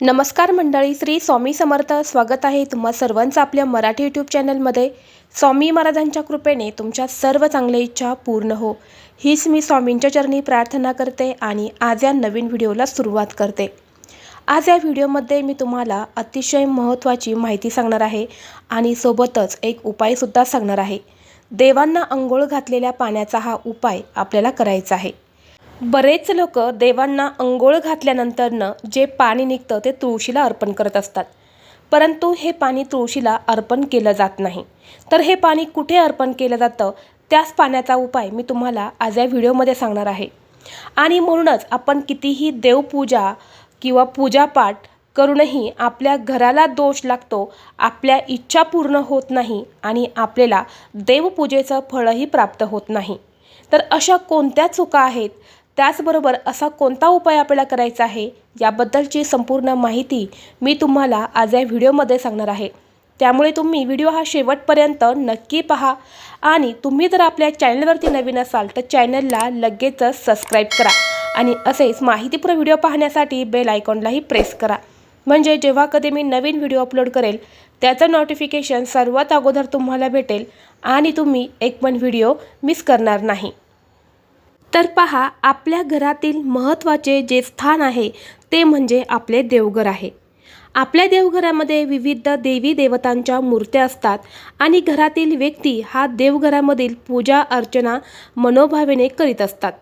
नमस्कार मंडळी श्री स्वामी समर्थ. स्वागत आहे तुम्हा सर्वांचं आपल्या मराठी यूट्यूब चॅनलमध्ये स्वामी महाराजांच्या कृपेने तुमच्या सर्व चांगल्या इच्छा पूर्ण हो. हीच मी स्वामींच्या चरणी प्रार्थना करते आणि आज या नवीन व्हिडिओला सुरुवात करते. आज या व्हिडिओमध्ये मी तुम्हाला अतिशय महत्त्वाची माहिती सांगणार आहे आणि सोबतच एक उपायसुद्धा सांगणार आहे. देवांना अंघोळ घातलेल्या पाण्याचा हा उपाय आपल्याला करायचा आहे. बरेच लोक देवांना अंघोळ घातल्यानंतरनं जे पाणी निघतं ते तुळशीला अर्पण करत असतात. परंतु हे पाणी तुळशीला अर्पण केलं जात नाही. तर हे पाणी कुठे अर्पण केलं जातं? त्याच पाण्याचा उपाय मी तुम्हाला आज या व्हिडिओमध्ये सांगणार आहे. आणि म्हणूनच आपण कितीही देवपूजा किंवा पूजापाठ करूनही आपल्या घराला दोष लागतो आपल्या इच्छा पूर्ण होत नाही आणि आपल्याला देवपूजेचं फळही प्राप्त होत नाही. तर अशा कोणत्या चुका आहेत? त्याचबरोबर असा कोणता उपाय आपल्याला करायचा आहे याबद्दलची संपूर्ण माहिती मी तुम्हाला आज या व्हिडिओमध्ये सांगणार आहे. त्यामुळे तुम्ही व्हिडिओ हा शेवटपर्यंत नक्की पहा आणि तुम्ही जर आपल्या चॅनलवरती नवीन असाल तर चॅनलला लगेचच सबस्क्राईब करा आणि असेच माहितीपूर्ण व्हिडिओ पाहण्यासाठी बेल आयकॉनलाही प्रेस करा. म्हणजे जेव्हा कधी मी नवीन व्हिडिओ अपलोड करेल त्याचं नोटिफिकेशन सर्वात अगोदर तुम्हाला भेटेल आणि तुम्ही एक पण व्हिडिओ मिस करणार नाही. तर पहा आपल्या घरातील महत्त्वाचे जे स्थान आहे ते म्हणजे आपले देवघर आहे. आपल्या देवघरामध्ये विविध देवी देवतांच्या मूर्त्या असतात आणि घरातील व्यक्ती हा देवघरामधील पूजा अर्चना मनोभावेने करीत असतात.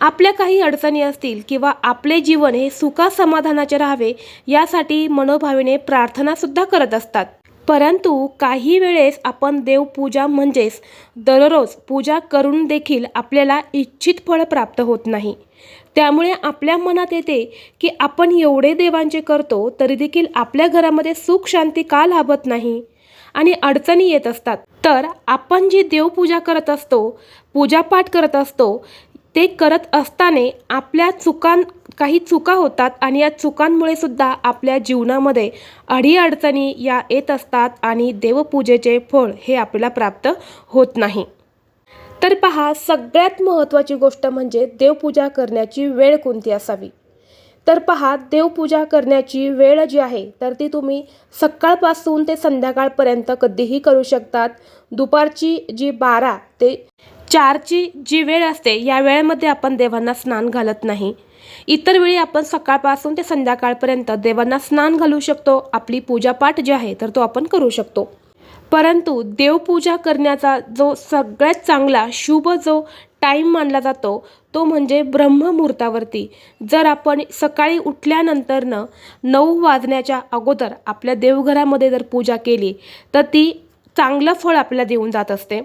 आपल्या काही अडचणी असतील किंवा आपले जीवन हे सुखा समाधानाचे राहावे यासाठी मनोभावेने प्रार्थनासुद्धा करत असतात. परंतु काही वेळेस आपण देवपूजा म्हणजेच दररोज पूजा करून देखील आपल्याला इच्छित फळ प्राप्त होत नाही. त्यामुळे आपल्या मनात येते की आपण एवढे देवांचे करतो तरी देखील आपल्या घरामध्ये सुख शांती का लाभत नाही? आणि अडचणी येत असतात. तर आपण जी देवपूजा करत असतो पूजापाठ करत असतो ते करत असताना आपल्या चुकां काही चुका होतात आणि या चुकांमुळे सुद्धा आपल्या जीवनामध्ये अडीअडचणी या येत असतात आणि देवपूजेचे फळ हे आपल्याला प्राप्त होत नाही. तर पहा सगळ्यात महत्त्वाची गोष्ट म्हणजे देवपूजा करण्याची वेळ कोणती असावी? तर पहा देवपूजा करण्याची वेळ जी आहे तर ती तुम्ही सकाळपासून ते संध्याकाळपर्यंत कधीही करू शकतात. दुपारची जी बारा ते चारची जी वेळ असते या वेळेमध्ये आपण देवांना स्नान घालत नाही. इतर वेळी आपण सकाळपासून ते संध्याकाळपर्यंत देवांना स्नान घालू शकतो आपली पूजापाठ जे आहे तर तो आपण करू शकतो. परंतु देवपूजा करण्याचा जो सगळ्यात चांगला शुभ जो टाईम मानला जातो तो म्हणजे ब्रह्ममुहूर्तावरती. जर आपण सकाळी उठल्यानंतरनं नऊ वाजण्याच्या अगोदर आपल्या देवघरामध्ये जर पूजा केली तर ती चांगलं फळ आपल्याला देऊन जात असते.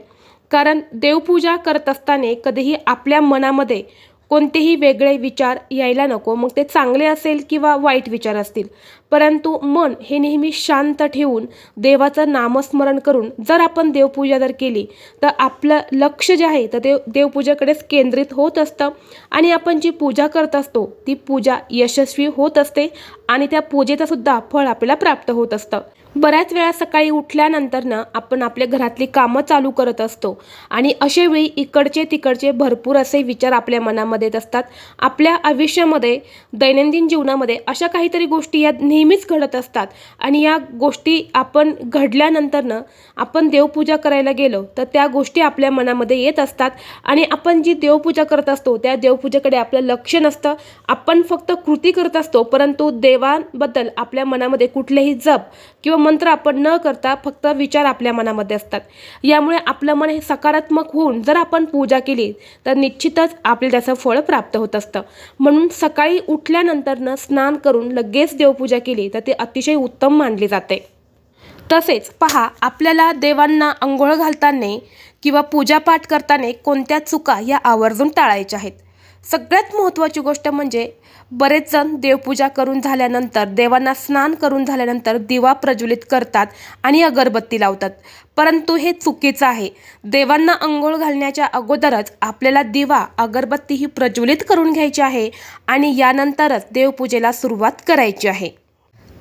कारण देवपूजा करत असताना कधीही आपल्या मनामध्ये कोणतेही वेगळे विचार यायला नको. मग ते चांगले असेल किंवा वाईट विचार असतील. परंतु मन हे नेहमी शांत ठेवून देवाचं नामस्मरण करून जर आपण देवपूजा जर केली तर आपलं लक्ष जे आहे तर ते देवपूजेकडेच केंद्रित होत असतं. आणि आपण जी पूजा करत असतो ती पूजा यशस्वी होत असते आणि त्या पूजेचंसुद्धा फळ आपल्याला प्राप्त होत असतं. बऱ्याच वेळा सकाळी उठल्यानंतरनं आपण आपल्या घरातली कामं चालू करत असतो. आणि असे वेळी इकडचे तिकडचे भरपूर असे विचार आपल्या मनामध्ये येत असतात. आपल्या आयुष्यामध्ये दैनंदिन जीवनामध्ये अशा काहीतरी गोष्टी या नेहमीच घडत असतात. आणि या गोष्टी आपण घडल्यानंतरनं आपण देवपूजा करायला गेलो तर त्या गोष्टी आपल्या मनामध्ये येत असतात. आणि आपण जी देवपूजा करत असतो त्या देवपूजेकडे आपलं लक्ष नसतं. आपण फक्त कृती करत असतो परंतु देवांबद्दल आपल्या मनामध्ये कुठलेही जप किंवा मंत्र आपण न करता फक्त विचार आपल्या मनामध्ये असतात. यामुळे आपलं मन हे सकारात्मक होऊन जर आपण पूजा केली तर निश्चितच आपले त्याचं फळ प्राप्त होत असतं. म्हणून सकाळी उठल्यानंतरनं स्नान करून लगेच देवपूजा केली तर ते अतिशय उत्तम मानली जाते. तसेच पहा आपल्याला देवांना अंघोळ घालताना किंवा पूजापाठ करताना कोणत्या चुका या आवर्जून टाळायच्या आहेत? सगळ्यात महत्त्वाची गोष्ट म्हणजे बरेच जण देवपूजा करून झाल्यानंतर देवांना स्नान करून झाल्यानंतर दिवा प्रज्वलित करतात आणि अगरबत्ती लावतात. परंतु हे चुकीचं आहे. देवांना अंघोळ घालण्याच्या अगोदरच आपल्याला दिवा अगरबत्ती ही प्रज्वलित करून घ्यायची आहे आणि यानंतरच देवपूजेला सुरुवात करायची आहे.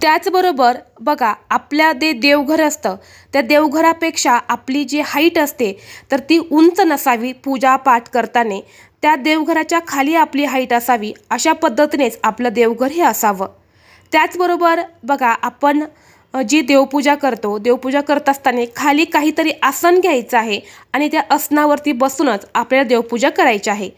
त्याचबरोबर बघा आपल्या जे देवघर असतं त्या देवघरापेक्षा आपली जी हाईट असते तर ती उंच नसावी पूजा पाठ करताना. त्या देवघराच्या खाली आपली हाईट असावी अशा पद्धतीनेच आपलं देवघर हे असावं. त्याचबरोबर बघा आपण जी देवपूजा करतो देवपूजा करत असताना खाली काहीतरी आसन घ्यायचं आहे आणि त्या आसनावरती बसूनच आपल्याला देवपूजा करायची आहे.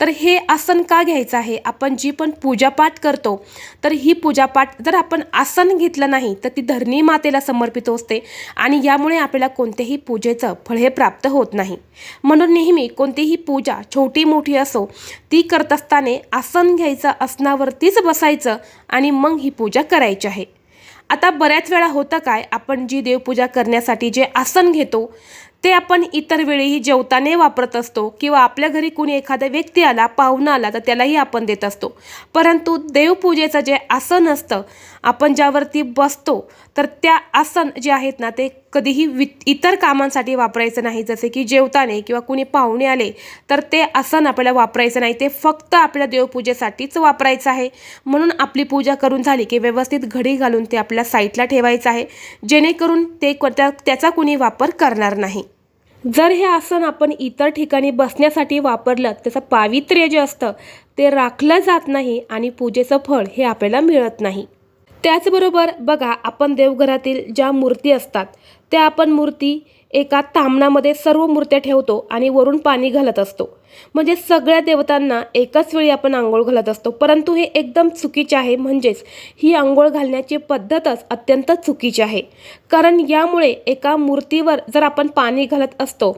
तर हे आसन का घ्यायचं आहे? आपण जी पण पूजापाठ करतो तर ही पूजापाठ जर आपण आसन घेतलं नाही तर ती धरणी मातेला समर्पित असते आणि यामुळे आपल्याला कोणत्याही पूजेचं फळ हे प्राप्त होत नाही. म्हणून नेहमी कोणतीही पूजा छोटी मोठी असो ती करत असताना आसन घ्यायचं आसनावरतीच बसायचं आणि मग ही पूजा करायची आहे. आता बऱ्याच वेळा होतं काय आपण जी देवपूजा करण्यासाठी जे आसन घेतो ते आपण इतर वेळीही जेवताने वापरत असतो किंवा आपल्या घरी कुणी एखादा व्यक्ती आला पाहुणा आला तर त्यालाही आपण देत असतो. परंतु देवपूजेचं जे आसन असतं आपण ज्यावरती बसतो तर त्या आसन जे आहेत ना ते कधीही वि इतर कामांसाठी वापरायचं नाही. जसे की जेवताने किंवा कुणी पाहुणे आले तर ते आसन आपल्याला वापरायचं नाही. ते फक्त आपल्या देवपूजेसाठीच वापरायचं आहे. म्हणून आपली पूजा करून झाली की व्यवस्थित घडी घालून ते आपल्या साईटला ठेवायचं आहे. जेणेकरून ते कोणत्या त्याचा कुणी वापर करणार नाही. जर हे आसन आपण इतर ठिकाणी बसण्यासाठी वापरलं त्याचं पावित्र्य जे असतं ते राखलं जात नाही आणि पूजेचं फळ हे आपल्याला मिळत नाही. त्याचबरोबर बघा आपण देवघरातील ज्या मूर्ती असतात त्या आपण मूर्ती एका तांबणामध्ये सर्व मूर्त्या ठेवतो आणि वरून पाणी घालत असतो. म्हणजे सगळ्या देवतांना एकाच वेळी आपण आंघोळ घालत असतो. परंतु हे एकदम चुकीचे आहे. म्हणजेच ही आंघोळ घालण्याची पद्धतच अत्यंत चुकीची आहे. कारण यामुळे एका मूर्तीवर जर आपण पाणी घालत असतो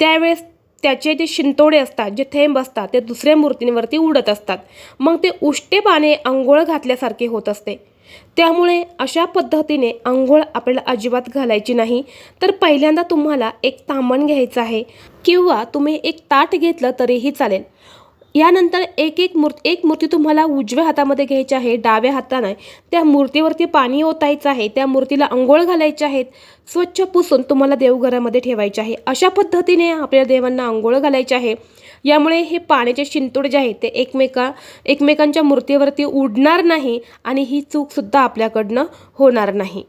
त्यावेळेस त्याचे जे शिंतोडे असतात जे थेंब असतात ते दुसऱ्या मूर्तींवरती उडत असतात. मग ते उष्टे पाने आंघोळ घातल्यासारखे होत असते. त्यामुळे अशा पद्धतीने आंघोळ आपल्याला अजिबात घालायची नाही. तर पहिल्यांदा तुम्हाला एक तांबण घ्यायचं आहे किंवा तुम्ही एक ताट घेतलं तरीही चालेल. यानंतर एक एक मूर्ती एक मूर्ती तुम्हाला उजव्या हातामध्ये घ्यायची आहे डाव्या हाताने त्या मूर्तीवरती पाणी ओतायचं आहे. त्या मूर्तीला अंघोळ घालायचे आहेत स्वच्छ पुसून तुम्हाला देवघरामध्ये ठेवायचे आहे. अशा पद्धतीने आपल्या देवांना अंघोळ घालायचे आहे. यामुळे हे पाण्याचे शिंतोड जे आहे ते एकमेका एकमेकांच्या मूर्तीवरती उडणार नाही आणि ही चूकसुद्धा आपल्याकडनं होणार नाही.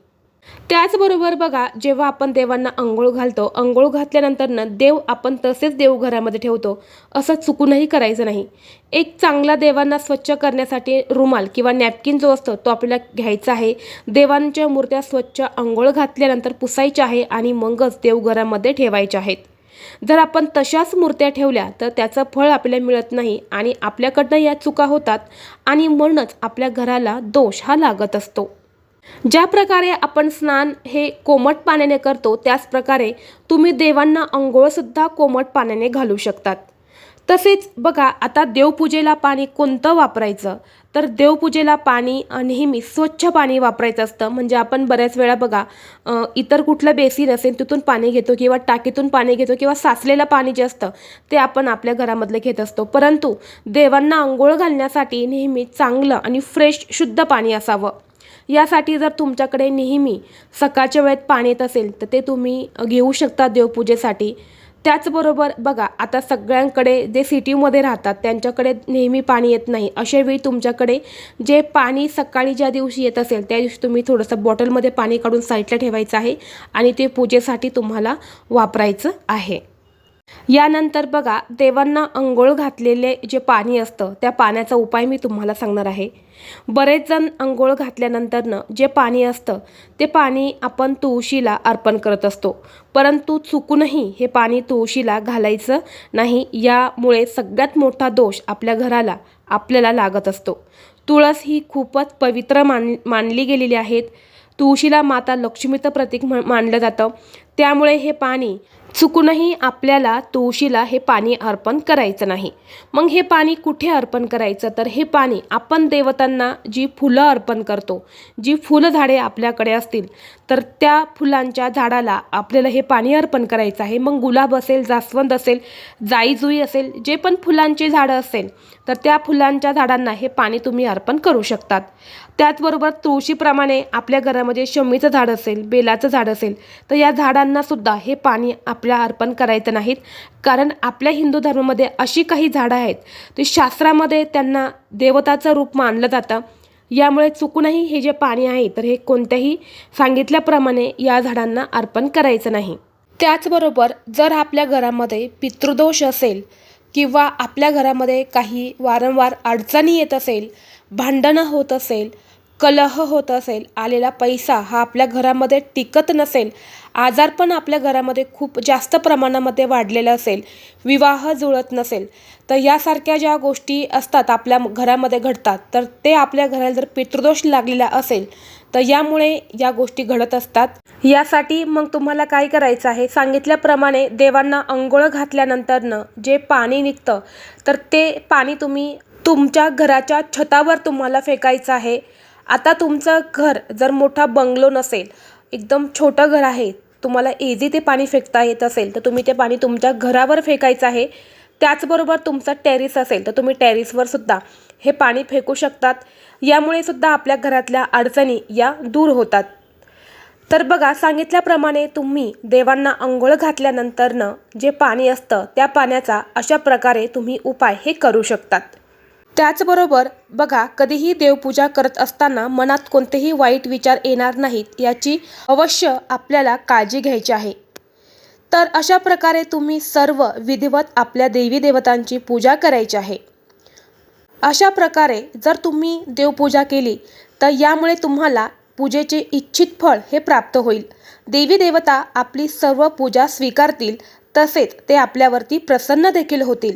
त्याचबरोबर बघा जेव्हा आपण देवांना अंघोळ घालतो अंघोळ घातल्यानंतरनं देव आपण तसेच देवघरामध्ये ठेवतो असं चुकूनही करायचं नाही. एक चांगला देवांना स्वच्छ करण्यासाठी रुमाल किंवा नॅपकिन जो असतो तो आपल्याला घ्यायचा आहे. देवांच्या मूर्त्या स्वच्छ अंघोळ घातल्यानंतर पुसायच्या आहे आणि मगच देवघरामध्ये ठेवायच्या आहेत. जर आपण तशाच मूर्त्या ठेवल्या तर त्याचं फळ आपल्याला मिळत नाही आणि आपल्याकडनं या चुका होतात आणि म्हणूनच आपल्या घराला दोष हा लागत असतो. ज्या प्रकारे आपण स्नान हे कोमट पाण्याने करतो त्याच प्रकारे तुम्ही देवांना अंघोळसुद्धा कोमट पाण्याने घालू शकतात. तसेच बघा आता देवपूजेला पाणी कोणतं वापरायचं? तर देवपूजेला पाणी नेहमी स्वच्छ पाणी वापरायचं असतं. म्हणजे आपण बऱ्याच वेळा बघा इतर कुठलं बेसिन असेल तिथून पाणी घेतो किंवा टाकीतून पाणी घेतो किंवा साचलेलं पाणी जे असतं ते आपण आपल्या घरामधलं घेत असतो. परंतु देवांना आंघोळ घालण्यासाठी नेहमी चांगलं आणि फ्रेश शुद्ध पाणी असावं. यासाठी जर तुमच्याकडे नेहमी सकाळच्या वेळेत पाणी येत असेल तर ते तुम्ही घेऊ शकता देवपूजेसाठी. त्याचबरोबर बघा आता सगळ्यांकडे जे सिटीमध्ये राहतात त्यांच्याकडे नेहमी पाणी येत नाही. अशावेळी तुमच्याकडे जे पाणी सकाळी ज्या दिवशी येत असेल त्या दिवशी तुम्ही थोडंसं बॉटलमध्ये पाणी काढून साईडला ठेवायचं आहे आणि ते पूजेसाठी तुम्हाला वापरायचं आहे. यानंतर बघा देवांना अंघोळ घातलेले जे पाणी असतं त्या पाण्याचा उपाय मी तुम्हाला सांगणार आहे. बरेच जण अंघोळ घातल्यानंतरनं जे पाणी असतं ते पाणी आपण तुळशीला अर्पण करत असतो. परंतु चुकूनही हे पाणी तुळशीला घालायचं नाही यामुळे सगळ्यात मोठा दोष आपल्या घराला आपल्याला लागत असतो. तुळस ही खूपच पवित्र मान मानली गेलेली आहेत. तुळशीला माता लक्ष्मीचं प्रतीक म्हण मानलं जातं. त्यामुळे हे पाणी चुकूनही आपल्याला तुळशीला हे पाणी अर्पण करायचं नाही. मग हे पाणी कुठे अर्पण करायचं? तर हे पाणी आपण देवतांना जी फुलं अर्पण करतो जी फुलझाडे आपल्याकडे असतील तर त्या फुलांच्या झाडाला आपल्याला हे पाणी अर्पण करायचं आहे. मग गुलाब असेल जास्वंद असेल जाईजुई असेल जे पण फुलांची झाडं असेल तर त्या फुलांच्या झाडांना हे पाणी तुम्ही अर्पण करू शकतात. त्याचबरोबर तुळशीप्रमाणे आपल्या घरामध्ये शमीचं झाड असेल बेलाचं झाड असेल तर या झाडांनासुद्धा हे पाणी आपल्या अर्पण करायचं नाहीत. कारण आपल्या हिंदू धर्मामध्ये अशी काही झाडं आहेत ते शास्त्रामध्ये त्यांना देवताचं रूप मानलं जातं. यामुळे चुकूनही हे जे पाणी आहे तर हे कोणत्याही सांगितल्याप्रमाणे या झाडांना अर्पण करायचं नाही. त्याचबरोबर जर आपल्या घरामध्ये पितृदोष असेल किंवा आपल्या घरामध्ये काही वारंवार अडचणी येत असेल भांडणं होत असेल कलह होत असेल आलेला पैसा हा आपल्या घरामध्ये टिकत नसेल आजार पण आपल्या घरामध्ये खूप जास्त प्रमाणामध्ये वाढलेला असेल विवाह जुळत नसेल तर यासारख्या ज्या गोष्टी असतात आपल्या घरामध्ये घडतात तर ते आपल्या घराला जर पितृदोष लागलेला असेल तर यामुळे या गोष्टी घडत असतात. यासाठी मग तुम्हाला काय करायचं आहे? सांगितल्याप्रमाणे देवांना अंघोळ घातल्यानंतरनं जे पाणी निघतं तर ते पाणी तुम्ही तुमच्या घराच्या छतावर तुम्हाला फेकायचं आहे. आता तुमचं घर जर मोठा बंगलो नसेल एकदम छोटं घर आहे तुम्हाला इझी ते पाणी फेकता येत असेल तर तुम्ही ते पाणी तुमच्या घरावर फेकायचं आहे. त्याचबरोबर तुमचं टेरिस असेल तर तुम्ही टेरिसवर सुद्धा हे पाणी फेकू शकतात. यामुळे सुद्धा आपल्या घरातल्या अडचणी या दूर होतात. तर बघा सांगितल्याप्रमाणे तुम्ही देवांना अंघोळ घातल्यानंतरनं जे पाणी असतं त्या पाण्याचा अशा प्रकारे तुम्ही उपाय हे करू शकतात. त्याचबरोबर बघा कधीही देवपूजा करत असताना मनात कोणतेही वाईट विचार येणार नाहीत याची अवश्य आपल्याला काळजी घ्यायची आहे. तर अशा प्रकारे तुम्ही सर्व विधिवत आपल्या देवी देवतांची पूजा करायची आहे. अशा प्रकारे जर तुम्ही देवपूजा केली तर यामुळे तुम्हाला पूजेचे इच्छित फळ हे प्राप्त होईल. देवी देवता आपली सर्व पूजा स्वीकारतील तसेच ते आपल्यावरती प्रसन्न देखील होतील.